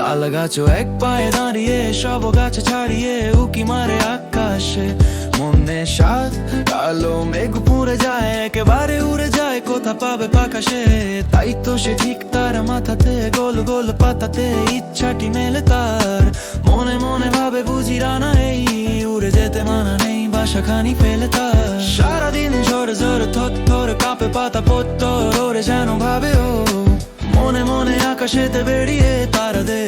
তাল গাছও এক পায়ে দাঁড়িয়ে, সব গাছে ছাড়িয়ে উকি মারে আকাশে। মনে সাত কালো মেঘ পুড়ে যায়, একেবারে উড়ে যায়, কোথা পাবে পাকাশে? তাই তো সে ঠিক তার মাথাতে, গোল গোল পাতাতে ইচ্ছাটি মেলে তার। মনে মনে ভাবে বুঝি রানা এই উড়ে যেতে মানা নেই, বাসা খানি ফেলে তার। সারাদিন ঝরে ঝরে থর থর, কাঁপে পাতা পত্তর, ওরে যেন ভাবে ও। মনে মনে আকাশেতে বেরিয়ে তারাদের এড়িয়ে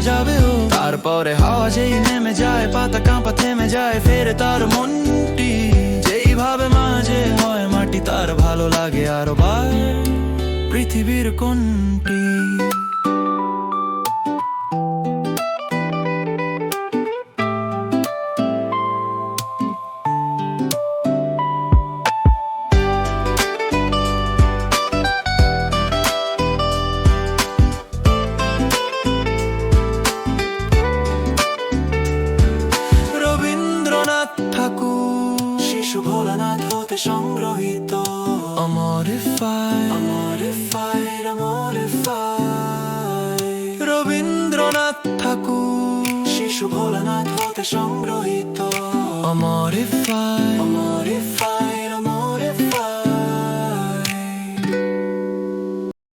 কোথা যাবে ও। তারপরে হাওয়া যেই নেমে যায়, পাতা কাঁপা থেমে যায়, ফেরে তার মনটি। যেইভাবে মাঝে হয় মাটি, তার ভালো লাগে আরও বার। পৃথিবীর কোনটি? শিশু ভোলানাথ হতে সংগ্রহীত রবীন্দ্রনাথ ঠাকুর। শিশু ভোলানাথ হতে সংগ্রহীত অমর ফাই আমার ফাই